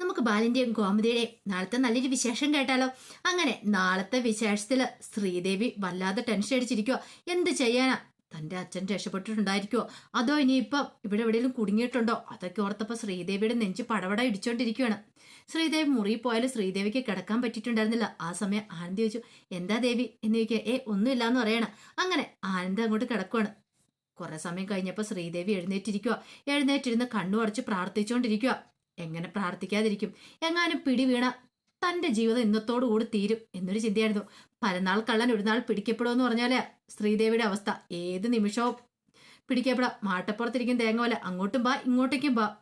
നമുക്ക് ബാലിന്റെയും ഗോമതിയുടെയും നാളത്തെ നല്ലൊരു വിശേഷം കേട്ടാലോ? അങ്ങനെ നാളത്തെ വിശേഷത്തിൽ ശ്രീദേവി വല്ലാതെ ടെൻഷൻ അടിച്ചിരിക്കുവോ. എന്ത് ചെയ്യാനാ? തന്റെ അച്ഛൻ രക്ഷപ്പെട്ടിട്ടുണ്ടായിരിക്കുമോ അതോ ഇനിയിപ്പം ഇവിടെ എവിടെയെങ്കിലും കുടുങ്ങിയിട്ടുണ്ടോ? അതൊക്കെ ഓർത്തപ്പോൾ ശ്രീദേവിയുടെ നെഞ്ച് പടവട ഇടിച്ചോണ്ടിരിക്കുകയാണ് ശ്രീദേവി മുറിയിൽ പോയാലും ശ്രീദേവിക്ക് കിടക്കാൻ പറ്റിയിട്ടുണ്ടായിരുന്നില്ല. ആ സമയം ആനന്ദി ചോദിച്ചു എന്താ ദേവി? എന്ന് ചോദിക്കുക ഏ ഒന്നുമില്ല എന്ന് പറയണം. അങ്ങനെ ആനന്ദ അങ്ങോട്ട് കിടക്കുവാണ്. കുറെ സമയം കഴിഞ്ഞപ്പോൾ ശ്രീദേവി എഴുന്നേറ്റിരിക്കുക എഴുന്നേറ്റിരുന്ന് കണ്ണു അടച്ച് പ്രാർത്ഥിച്ചുകൊണ്ടിരിക്കുക എങ്ങനെ പ്രാർത്ഥിക്കാതിരിക്കും? എങ്ങാനും പിടി വീണ തന്റെ ജീവിതം ഇന്നത്തോടു കൂടി തീരും എന്നൊരു ചിന്തയായിരുന്നു. പലനാൾ കള്ളൻ ഒരു നാൾ പിടിക്കപ്പെടുമെന്ന് പറഞ്ഞാലേ ശ്രീദേവിയുടെ അവസ്ഥ. ഏത് നിമിഷവും പിടിക്കപ്പെടാം. മാട്ടപ്പുറത്തിരിക്കും തേങ്ങ പോലെ അങ്ങോട്ടും ബാ ഇങ്ങോട്ടേക്കും ബാ.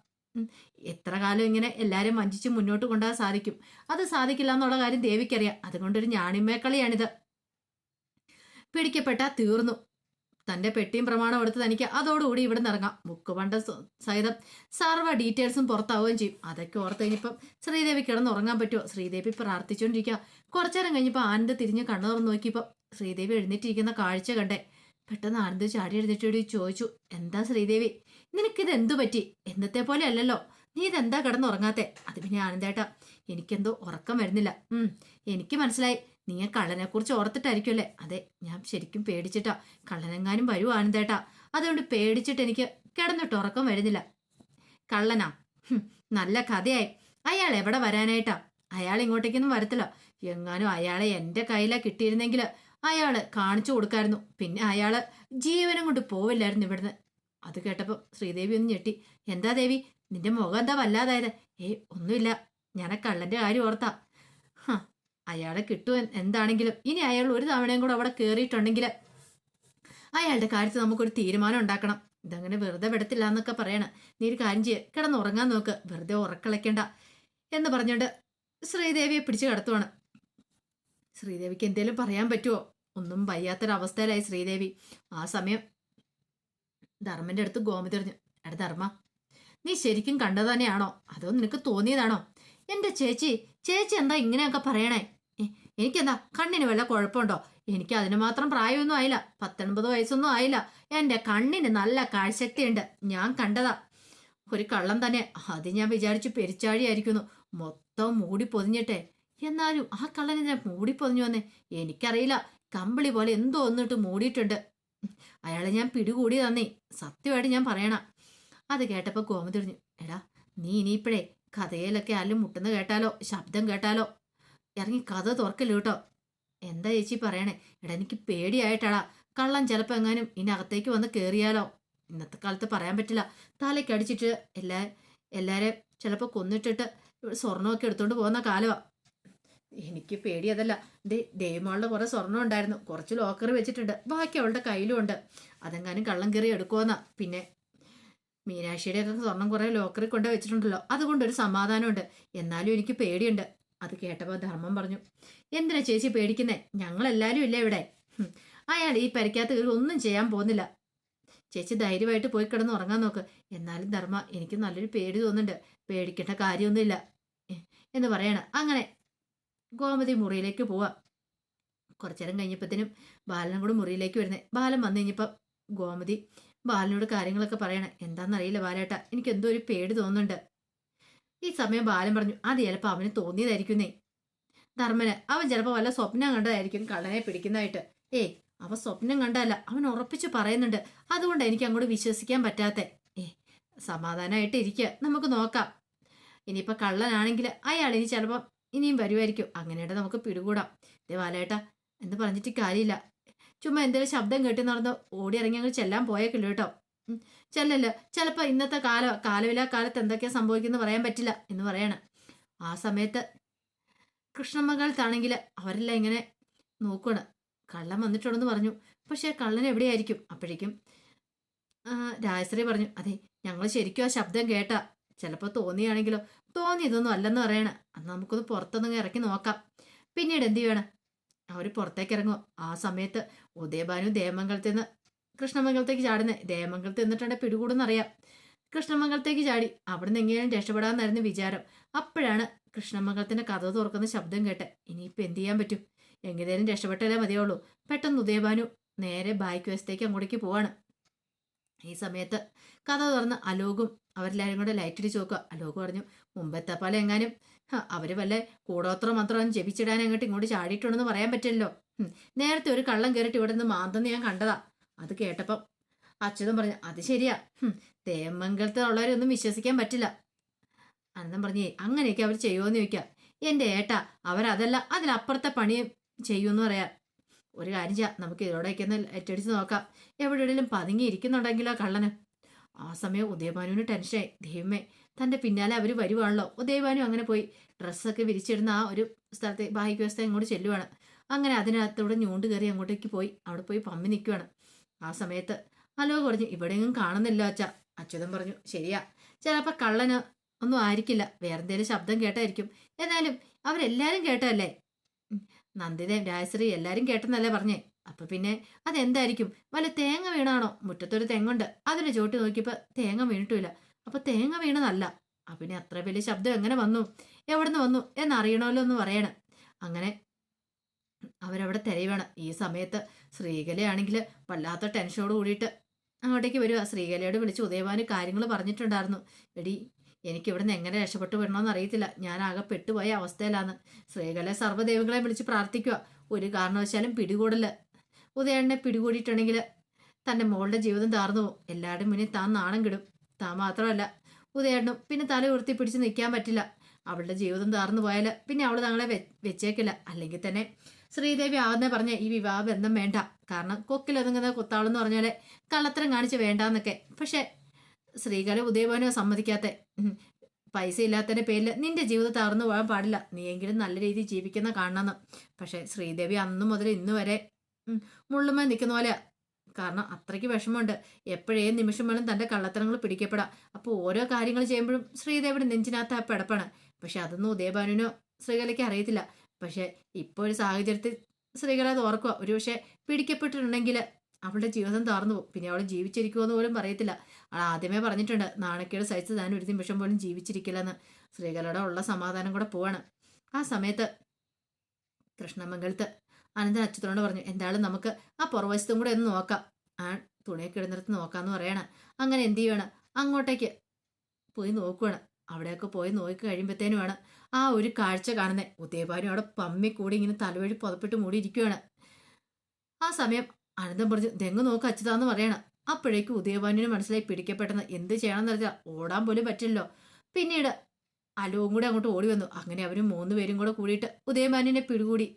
എത്ര കാലം ഇങ്ങനെ എല്ലാവരും വഞ്ചിച്ച് മുന്നോട്ട് കൊണ്ടുപോകാൻ സാധിക്കും? അത് സാധിക്കില്ല എന്നുള്ള കാര്യം ദേവിക്കറിയാം. അതുകൊണ്ടൊരു ഞാണിമേക്കളിയാണിത് പിടിക്കപ്പെട്ടാ തീർന്നു. തന്റെ പെട്ടിയും പ്രമാണം എടുത്ത് തനിക്ക് അതോടുകൂടി ഇവിടെ നിറങ്ങാം ബുക്ക് പണ്ട സഹിതം സർവ ഡീറ്റെയിൽസും പുറത്താവുകയും ചെയ്യും. അതൊക്കെ ഓർത്ത് കഴിഞ്ഞപ്പം ശ്രീദേവി കിടന്ന് ഉറങ്ങാൻ പറ്റുമോ ശ്രീദേവി പ്രാർത്ഥിച്ചുകൊണ്ടിരിക്കുക കുറച്ചേരം കഴിഞ്ഞപ്പോൾ ആനന്ദ് തിരിഞ്ഞ് കണ്ണു തുറന്ന് നോക്കിയപ്പോൾ ശ്രീദേവി എഴുന്നേറ്റിരിക്കുന്ന കാഴ്ച കണ്ടേ. പെട്ടെന്ന് ആനന്ദ് ചാടി എഴുന്നേറ്റോടി ചോദിച്ചു എന്താ ശ്രീദേവി? നിനക്കിത് എന്തു പറ്റി? എന്നത്തെ പോലെ അല്ലല്ലോ. നീ ഇതെന്താ കിടന്നുറങ്ങാത്തെ? അത് പിന്നെ ആനന്ദേട്ടാ എനിക്കെന്തോ ഉറക്കം വരുന്നില്ല. ഉം എനിക്ക് മനസ്സിലായി. നീ കള്ളനെ കുറിച്ച് ഓർത്തിട്ടായിരിക്കുമല്ലേ അതെ ഞാൻ ശരിക്കും പേടിച്ചിട്ടാ. കള്ളനെങ്ങാനും വരൂ തേട്ടാ അതുകൊണ്ട് പേടിച്ചിട്ട് എനിക്ക് കിടന്നിട്ട് ഉറക്കം വരുന്നില്ല. കള്ളനാ. നല്ല കഥയായി. അയാൾ എവിടെ വരാനായിട്ടാ? അയാൾ ഇങ്ങോട്ടേക്കൊന്നും വരത്തില്ല. എങ്ങാനും അയാളെ എന്റെ കയ്യിലാ കിട്ടിയിരുന്നെങ്കിൽ അയാൾ കാണിച്ചു കൊടുക്കായിരുന്നു. പിന്നെ അയാൾ ജീവനം കൊണ്ട് പോവില്ലായിരുന്നു ഇവിടുന്ന്. അത് കേട്ടപ്പോൾ ശ്രീദേവി ഒന്ന് ഞെട്ടി. എന്താ ദേവി? നിന്റെ മുഖം എന്താ വല്ലാതായത്? ഏയ് ഒന്നുമില്ല. ഞാൻ കള്ളന്റെ കാര്യം ഓർത്താ. അയാളെ കിട്ടും എന്താണെങ്കിലും. ഇനി അയാൾ ഒരു തവണയും കൂടെ അവിടെ കയറിയിട്ടുണ്ടെങ്കിൽ അയാളുടെ കാര്യത്തിൽ നമുക്കൊരു തീരുമാനം ഉണ്ടാക്കണം. ഇതങ്ങനെ വെറുതെ വിടത്തില്ല എന്നൊക്കെ പറയണം. നീ ഒരു കാര്യം ചെയ്യ്. കിടന്ന് ഉറങ്ങാൻ നോക്ക്. വെറുതെ ഉറക്കളയ്ക്കണ്ട എന്ന് പറഞ്ഞുകൊണ്ട് ശ്രീദേവിയെ പിടിച്ചു കടത്തുവാണ്. ശ്രീദേവിക്ക് എന്തേലും പറയാൻ പറ്റുമോ ഒന്നും വയ്യാത്തൊരവസ്ഥയിലായി ശ്രീദേവി. ആ സമയം ധർമ്മന്റെ അടുത്ത് ഗോമതി തെറിഞ്ഞു എടാ ധർമ്മ നീ ശരിക്കും കണ്ടത് തന്നെയാണോ? അതോ നിനക്ക് തോന്നിയതാണോ? എന്റെ ചേച്ചി ചേച്ചി എന്താ ഇങ്ങനെയൊക്കെ പറയണേ? എനിക്കെന്താ കണ്ണിന് വല്ല കുഴപ്പമുണ്ടോ? എനിക്ക് അതിന് മാത്രം പ്രായമൊന്നും ആയില്ല. പത്തൊൻപത് വയസ്സൊന്നും ആയില്ല. എന്റെ കണ്ണിന് നല്ല കാഴ്ചശക്തിയുണ്ട്. ഞാൻ കണ്ടതാ. ഒരു കള്ളം തന്നെ. അത് ഞാൻ വിചാരിച്ചു പെരിച്ചാഴിയായിരിക്കുന്നു. മൊത്തം മൂടി പൊതിഞ്ഞിട്ടെ. എന്നാലും ആ കള്ളനെ മൂടി പൊതിഞ്ഞു വന്നേ. എനിക്കറിയില്ല. കമ്പിളി പോലെ എന്തോ ഒന്നിട്ട് മൂടിയിട്ടുണ്ട്. അയാളെ ഞാൻ പിടികൂടി തന്നേ. സത്യമായിട്ട് ഞാൻ പറയണ. അത് കേട്ടപ്പോ ഗോമതിരിഞ്ഞു എടാ നീ ഇനിയിപ്പോഴേ കഥയിലൊക്കെ ആരും മുട്ടുന്ന കേട്ടാലോ? ശബ്ദം കേട്ടാലോ? ഇറങ്ങി കഥ തുറക്കല്ലോ കേട്ടോ? എന്താ ചേച്ചി പറയണേ? എടാ എനിക്ക് പേടിയായിട്ടാടാ. കള്ളൻ ചിലപ്പോൾ എങ്ങാനും ഇനി അകത്തേക്ക് വന്ന് കയറിയാലോ ഇന്നത്തെ കാലത്ത് പറയാൻ പറ്റില്ല. തലയ്ക്ക് അടിച്ചിട്ട് എല്ലാ എല്ലാവരെയും ചിലപ്പോൾ കൊന്നിട്ടിട്ട് സ്വർണമൊക്കെ എടുത്തുകൊണ്ട് പോകുന്ന കാലമാ എനിക്ക് പേടിയതല്ല ദേ ദേവിമാളുടെ കുറേ സ്വർണം ഉണ്ടായിരുന്നു. കുറച്ച് ലോക്കർ വെച്ചിട്ടുണ്ട്. ബാക്കി അവളുടെ കയ്യിലും ഉണ്ട്. അതെങ്ങാനും കള്ളം കയറി എടുക്കുമെന്നാ പിന്നെ മീനാക്ഷിയുടെ ഒക്കെ സ്വർണം കുറേ ലോക്കറിൽ കൊണ്ട് വെച്ചിട്ടുണ്ടല്ലോ. അതുകൊണ്ടൊരു സമാധാനമുണ്ട്. എന്നാലും എനിക്ക് പേടിയുണ്ട്. അത് കേട്ടപ്പോൾ ധർമ്മം പറഞ്ഞു എന്തിനാ ചേച്ചി പേടിക്കുന്നേ? ഞങ്ങളെല്ലാവരും ഇല്ല ഇവിടെ? അയാൾ ഈ പരിക്കകത്ത് കയറി ഒന്നും ചെയ്യാൻ പോകുന്നില്ല. ചേച്ചി ധൈര്യമായിട്ട് പോയി കിടന്ന് ഉറങ്ങാൻ നോക്ക്. എന്നാലും ധർമ്മ എനിക്ക് നല്ലൊരു പേടി തോന്നുന്നുണ്ട്. പേടിക്കേണ്ട കാര്യമൊന്നുമില്ല എന്ന് പറയണ. അങ്ങനെ ഗോമതി മുറിയിലേക്ക് പോവാ. കുറച്ചേരം കഴിഞ്ഞപ്പോഴത്തേനും ബാലനും കൂടെ മുറിയിലേക്ക് വരുന്നത് ബാലൻ വന്നു കഴിഞ്ഞപ്പം ഗോമതി ബാലനോട് കാര്യങ്ങളൊക്കെ പറയണേ. എന്താണെന്നറിയില്ല ബാലേട്ട. എനിക്ക് എന്തോ ഒരു പേടി തോന്നുന്നുണ്ട്. ഈ സമയം ബാലൻ പറഞ്ഞു അത് ചിലപ്പോൾ അവന് തോന്നിയതായിരിക്കുന്നേ. ധർമ്മന് അവൻ ചിലപ്പോൾ വല്ല സ്വപ്നം കണ്ടതായിരിക്കും കള്ളനെ പിടിക്കുന്നതായിട്ട്. ഏ അവ സ്വപ്നം കണ്ടല്ല അവൻ ഉറപ്പിച്ച് പറയുന്നുണ്ട്. അതുകൊണ്ട് എനിക്ക് അങ്ങോട്ട് വിശ്വസിക്കാൻ പറ്റാത്ത. ഏ സമാധാനമായിട്ട് ഇരിക്കുക നമുക്ക് നോക്കാം. ഇനിയിപ്പോൾ കള്ളനാണെങ്കിൽ അയാൾ ഇനി ചിലപ്പോൾ ഇനിയും വരുമായിരിക്കും അങ്ങനെയായിട്ട് നമുക്ക് പിടികൂടാം. ഇതേ ബാലേട്ട എന്ന് പറഞ്ഞിട്ട് കാര്യമില്ല. ചുമ്മാ എന്തെങ്കിലും ശബ്ദം കേട്ടി നടന്ന് ഓടി ഇറങ്ങി അങ്ങ് ചെല്ലാൻ പോയേക്കില്ല കേട്ടോ. ചെല്ലല്ലോ. ചിലപ്പോൾ ഇന്നത്തെ കാല കാലവില കാലത്ത് എന്തൊക്കെയാ സംഭവിക്കുന്നത് പറയാൻ പറ്റില്ല എന്ന് പറയണം. ആ സമയത്ത് കൃഷ്ണമംഗലത്താണെങ്കിൽ അവരെല്ലാം ഇങ്ങനെ നോക്കണം കള്ളൻ വന്നിട്ടുണ്ടെന്ന് പറഞ്ഞു. പക്ഷേ കള്ളൻ എവിടെയായിരിക്കും? അപ്പോഴേക്കും രാജശ്രീ പറഞ്ഞു അതെ ഞങ്ങൾ ശരിക്കും ആ ശബ്ദം കേട്ടാ. ചിലപ്പോൾ തോന്നിയാണെങ്കിലോ? തോന്നിയതൊന്നും അല്ലെന്ന് പറയണ. അന്ന് നമുക്കൊന്ന് പുറത്തൊന്നും ഇറക്കി നോക്കാം. പിന്നീട് എന്ത് ചെയ്യണം? അവർ പുറത്തേക്ക് ഇറങ്ങും ആ സമയത്ത് ഉദയഭാനു ദേവമംഗലത്തിൽ നിന്ന് കൃഷ്ണമംഗലത്തേക്ക് ചാടുന്നത് ദേവമംഗലത്ത് എന്നിട്ടുണ്ട് പിടികൂടുന്നറിയാം. കൃഷ്ണമംഗലത്തേക്ക് ചാടി അവിടുന്ന് എങ്ങനെയും രക്ഷപ്പെടാമെന്നായിരുന്നു വിചാരം. അപ്പോഴാണ് കൃഷ്ണമംഗലത്തിന്റെ കഥ തുറക്കുന്ന ശബ്ദം കേട്ടെ ഇനിയിപ്പോൾ എന്ത് ചെയ്യാൻ പറ്റും? എങ്ങനെയും രക്ഷപ്പെട്ടാലേ മതിയുള്ളൂ. പെട്ടെന്ന് ഉദയഭാനു നേരെ ബായ്ക്ക് വശത്തേക്ക് അങ്ങോട്ടേക്ക് പോവാണ്. ഈ സമയത്ത് കഥ തുറന്ന് അലോകും അവരെല്ലാവരും കൂടെ ലൈറ്റ് ഇടിച്ച് നോക്കുക. അലോക് പറഞ്ഞു മുമ്പത്തെ പോലെ എങ്ങാനും അവർ വല്ല കൂടോത്ര മന്ത്രം ജപിച്ചിടാൻ അങ്ങോട്ട് ഇങ്ങോട്ട് ചാടിയിട്ടുണ്ടെന്ന് പറയാൻ പറ്റില്ലല്ലോ. നേരത്തെ ഒരു കള്ളം കയറിയിട്ട് ഇവിടെ നിന്ന് മാന്തെന്ന് ഞാൻ കണ്ടതാ. അത് കേട്ടപ്പം അച്യുതൻ പറഞ്ഞു അത് ശരിയാ. തേമംഗലത്തിൽ തേമംഗലത്ത് ഉള്ളവരൊന്നും വിശ്വസിക്കാൻ പറ്റില്ല. അനന്തം പറഞ്ഞേ അങ്ങനെയൊക്കെ അവർ ചെയ്യുമെന്ന് ചോദിക്കാം. എന്റെ ഏട്ടാ അവരതല്ല അതിനപ്പുറത്തെ പണി ചെയ്യുമെന്ന് പറയാം. ഒരു കാര്യം ചെയ്യാം നമുക്ക് ഇതിലൂടെയൊക്കെ ഒന്ന് ഏറ്റടിച്ച് നോക്കാം. എവിടെയെങ്കിലും പതുങ്ങി ഇരിക്കുന്നുണ്ടെങ്കിലോ കള്ളന്? ആ സമയം ഉദയഭാനുവിന് ടെൻഷനായി. ദൈവമേ തന്റെ പിന്നാലെ അവർ വരുവാണല്ലോ. ഉദയഭാനു അങ്ങനെ പോയി. ഡ്രസ്സൊക്കെ വിരിച്ചിടുന്ന ആ ഒരു സ്ഥലത്തെ ബാഹ്യവ്യവസ്ഥ ഇങ്ങോട്ട് ചെല്ലുവാണ്. അങ്ങനെ അതിനകത്തൂടെ ഞൂണ്ട് കയറി അങ്ങോട്ടേക്ക് പോയി. അവിടെ പോയി പമ്മി നിൽക്കുവാണ് ആ സമയത്ത്. അലോ പറഞ്ഞു. ഇവിടെയെങ്ങും കാണുന്നില്ല അച്ഛ. അച്യുതൻ പറഞ്ഞു. ശരിയാ. ചിലപ്പോൾ കള്ളന് ഒന്നും ആയിരിക്കില്ല. വേറെ എന്തെങ്കിലും ശബ്ദം കേട്ടായിരിക്കും. എന്നാലും അവരെല്ലാവരും കേട്ടതല്ലേ. നന്ദിതയും രാജശ്രീ എല്ലാവരും കേട്ടെന്നല്ലേ പറഞ്ഞേ. അപ്പൊ പിന്നെ അതെന്തായിരിക്കും? വല്ല തേങ്ങ വീണാണോ? മുറ്റത്തൊരു തെങ്ങുണ്ട്. അതിന് ചോട്ടി നോക്കിയപ്പോൾ തേങ്ങ വീണിട്ടില്ല അപ്പൊ തേങ്ങ വീണതല്ല. അപ്പൊ പിന്നെ അത്ര വലിയ ശബ്ദം എങ്ങനെ വന്നു? എവിടുന്ന് വന്നു? എന്നറിയണമല്ലോ എന്ന് പറയണം. അങ്ങനെ അവരവിടെ തിരയുവാണ്. ഈ സമയത്ത് ശ്രീകലയാണെങ്കിൽ വല്ലാത്ത ടെൻഷനോട് കൂടിയിട്ട് അങ്ങോട്ടേക്ക് വരിക. ശ്രീകലയോട് വിളിച്ച് ഉദയവാന് കാര്യങ്ങൾ പറഞ്ഞിട്ടുണ്ടായിരുന്നു. എടി എനിക്ക് ഇവിടുന്ന് എങ്ങനെ രക്ഷപ്പെട്ടു വരണമെന്ന് അറിയത്തില്ല. ഞാൻ ആകെ പെട്ടുപോയ അവസ്ഥയിലാണ്. ശ്രീകല സർവദേവങ്ങളെ വിളിച്ച് പ്രാർത്ഥിക്കുക. ഒരു കാരണവശാലും പിടികൂടൽ. ഉദയണ്ണനെ പിടികൂടിയിട്ടുണ്ടെങ്കിൽ തന്റെ മോളുടെ ജീവിതം താർന്നു പോകും. എല്ലാവരുടെയും മുന്നിൽ താൻ നാണം കിടും. താൻ മാത്രമല്ല ഉദയണ്ണും പിന്നെ തല ഉയർത്തി പിടിച്ച് നിൽക്കാൻ പറ്റില്ല. അവളുടെ ജീവിതം താർന്നു പോയാൽ പിന്നെ അവൾ തങ്ങളെ വെച്ചേക്കില്ല. അല്ലെങ്കിൽ തന്നെ ശ്രീദേവി ആകുന്ന പറഞ്ഞ ഈ വിവാഹ ബന്ധം വേണ്ട. കാരണം കൊക്കിലൊതുങ്ങുന്ന കുത്താളെന്ന് പറഞ്ഞാൽ കള്ളത്തരം കാണിച്ച് വേണ്ടാന്നൊക്കെ. പക്ഷെ സ്ത്രീകളെ ഉദയഭവനോ സമ്മതിക്കാത്ത. പൈസ ഇല്ലാത്തതിന്റെ പേരിൽ നിന്റെ ജീവിതം തകർന്നു പോകാൻ പാടില്ല. നീയെങ്കിലും നല്ല രീതിയിൽ ജീവിക്കുന്ന കാണണമെന്ന് പക്ഷെ ശ്രീദേവി അന്നു മുതൽ ഇന്ന് വരെ മുള്ളുമായി മുള്ളുമേ നിൽക്കുന്ന പോലെ കാരണം അത്രയ്ക്ക് വിഷമമുണ്ട്. എപ്പോഴേ നിമിഷം വേണം തന്റെ കള്ളത്തരങ്ങൾ പിടിക്കപ്പെടാം അപ്പോൾ ഓരോ കാര്യങ്ങൾ ചെയ്യുമ്പോഴും ശ്രീദേവിയുടെ നെഞ്ചിനകത്ത് ആ പിടപ്പാണ്. പക്ഷെ അതൊന്നും ഉദയഭാനുവിനോ ശ്രീകലയ്ക്ക് അറിയത്തില്ല. പക്ഷെ ഇപ്പോൾ ഒരു സാഹചര്യത്തിൽ സ്ത്രീകളെ അത് ഓർക്കുക. ഒരു പക്ഷേ പിടിക്കപ്പെട്ടിട്ടുണ്ടെങ്കിൽ അവളുടെ ജീവിതം താർന്നു പോകും. പിന്നെ അവൾ ജീവിച്ചിരിക്കുമെന്ന് പോലും പറയത്തില്ല. അവൾ ആദ്യമേ പറഞ്ഞിട്ടുണ്ട് നാണക്കേട് സഹിച്ച് താൻ ഒരു നിമിഷം പോലും ജീവിച്ചിരിക്കില്ലെന്ന്. സ്ത്രീകളുടെ ഉള്ള സമാധാനം കൂടെ പോവാണ്. ആ സമയത്ത് കൃഷ്ണമംഗലത്ത് അനന്തൻ അച്യുതനോട് പറഞ്ഞു എന്തായാലും നമുക്ക് ആ പുറവശത്തും കൂടെ ഒന്ന് നോക്കാം. ആ തുണിയൊക്കെ ഇടുന്നിടത്ത് നോക്കാന്ന് പറയണം. അങ്ങനെ എന്ത് ചെയ്യണം? അങ്ങോട്ടേക്ക് പോയി നോക്കുവാണ്. അവിടെയൊക്കെ പോയി നോക്കി കഴിയുമ്പോഴത്തേനുമാണ് ആ ഒരു കാഴ്ച കാണുന്നത് ഉദയഭാനു അവിടെ പമ്മി കൂടി ഇങ്ങനെ തലവഴി പുതപ്പിട്ട് മൂടിയിരിക്കുകയാണ് ആ സമയം അനന്തം പറഞ്ഞു തെങ്ങ് നോക്ക് അച്യുതാന്ന് പറയണം. അപ്പോഴേക്കും ഉദയഭാനുവിന് മനസ്സിലായി പിടിക്കപ്പെട്ടെന്ന് എന്ത് ചെയ്യണമെന്ന് അറിയാം ഓടാൻ പോലും പറ്റില്ലല്ലോ. പിന്നീട് അലുവും കൂടെ അങ്ങോട്ട് ഓടി വന്നു. അങ്ങനെ അവരും മൂന്ന് പേരും കൂടെ കൂടിയിട്ട് ഉദയഭാനുവിനെ പിടികൂടി.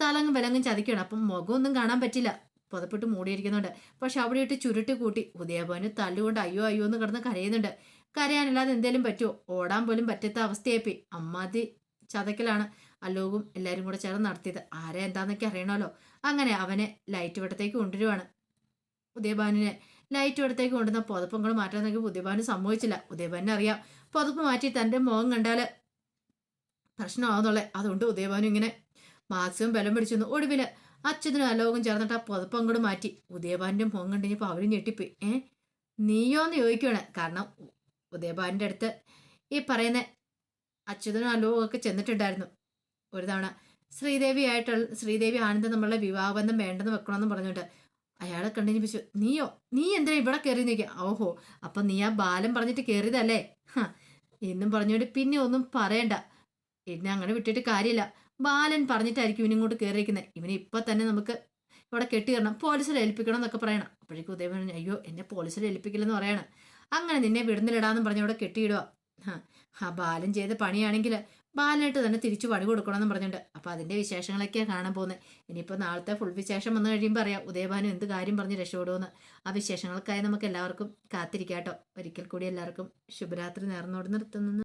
തലങ്ങും വിലങ്ങും ചതിക്കണം അപ്പം മുഖമൊന്നും കാണാൻ പറ്റില്ല. പുതപ്പിട്ട് മൂടിയിരിക്കുന്നുണ്ട്. പക്ഷെ അവിടെ ഇട്ട് ചുരുട്ടി കൂട്ടി. ഉദയഭാനു തല്ലുകൊണ്ട് അയ്യോ അയ്യോ എന്ന് കിടന്ന് കരയുന്നുണ്ട്. കരയാനല്ലാതെ എന്തേലും പറ്റുമോ ഓടാൻ പോലും പറ്റാത്ത അവസ്ഥയായി അമ്മാതി ചതക്കലാണ്. അലോകും എല്ലാവരും കൂടെ ചേർന്ന് നടത്തിയത്. ആരെ എന്താന്നൊക്കെ അറിയണമല്ലോ. അങ്ങനെ അവനെ ലൈറ്റ് വെട്ടത്തേക്ക് കൊണ്ടുവരുവാണ്. ഉദയഭാനുവിനെ ലൈറ്റ് വെട്ടത്തേക്ക് കൊണ്ടുവന്ന പുതപ്പങ്ങൾ മാറ്റാന്നൊക്കെ നോക്കി ഉദയഭാനു സംഭവിച്ചില്ല ഉദയഭാനു അറിയാം. പുതപ്പ് മാറ്റി തന്റെ മുഖം കണ്ടാൽ പ്രശ്നമാവുന്നുള്ളേ. അതുകൊണ്ട് ഉദയഭാനു ഇങ്ങനെ മാക്സിമം ബലം പിടിച്ചു ഒടുവിൽ അച്ഛനും അലോകം ചേർന്നിട്ട് ആ പുതപ്പം മാറ്റി. ഉദയഭാന്റെ മുഖം കണ്ടിഞ്ഞപ്പോൾ അവരും ഞെട്ടിപ്പോയി. ഏ? നീയോന്ന് ചോദിക്കുവാണ്. കാരണം ഉ- ഉദയഭാന്റെ അടുത്ത് ഈ പറയുന്ന അച്യുതനും അലോകം ഒക്കെ ചെന്നിട്ടുണ്ടായിരുന്നു. ഒരു തവണ ശ്രീദേവി ആയിട്ടുള്ള ശ്രീദേവി ആനന്ദം നമ്മളുടെ വിവാഹബന്ധം വേണ്ടെന്ന് വെക്കണമെന്ന് പറഞ്ഞുകൊണ്ട് അയാളെ കണ്ടിഞ്ഞ് പിച്ചു നീയോ? നീ എന്തിനാ ഇവിടെ കയറി നിൽക്കുക ഓഹോ അപ്പം നീ ആ ബാലം പറഞ്ഞിട്ട് കയറിയതല്ലേ എന്നും പറഞ്ഞുകൊണ്ട് പിന്നെ ഒന്നും പറയണ്ട. എന്നെ അങ്ങനെ വിട്ടിട്ട് കാര്യമില്ല. ബാലൻ പറഞ്ഞിട്ടായിരിക്കും ഇവനിങ്ങോട്ട് കയറിയിരിക്കുന്നത് ഇവനെ ഇപ്പം തന്നെ നമുക്ക് ഇവിടെ കെട്ടി കെട്ടിയിടണം. പോലീസിൽ ഏൽപ്പിക്കണം എന്നൊക്കെ പറയണം. അപ്പോഴേക്കും ഉദയം പറഞ്ഞു അയ്യോ എന്നെ പോലീസിൽ ഏൽപ്പിക്കില്ലെന്ന് പറയണം. അങ്ങനെ നിന്നെ വിടുന്നിലിടാന്ന് പറഞ്ഞ അവിടെ കെട്ടിയിടുക ആ ബാലൻ ചെയ്ത പണിയാണെങ്കിൽ ബാലനായിട്ട് തന്നെ തിരിച്ചു പണി കൊടുക്കണമെന്ന് പറഞ്ഞിട്ടുണ്ട്. അപ്പോൾ അതിന്റെ വിശേഷങ്ങളൊക്കെയാണ് കാണാൻ പോകുന്നത് ഇനിയിപ്പോൾ നാളത്തെ ഫുൾ വിശേഷം വന്നു കഴിയുമ്പോൾ അറിയാം ഉദയഭാനു എന്ത് കാര്യം പറഞ്ഞ് രക്ഷപ്പെടുമെന്ന്. ആ വിശേഷങ്ങൾക്കായി നമുക്ക് എല്ലാവർക്കും കാത്തിരിക്കാട്ടോ. ഒരിക്കൽ കൂടി എല്ലാവർക്കും ശുഭരാത്രി നേർന്നോട് നിർത്തുന്നു.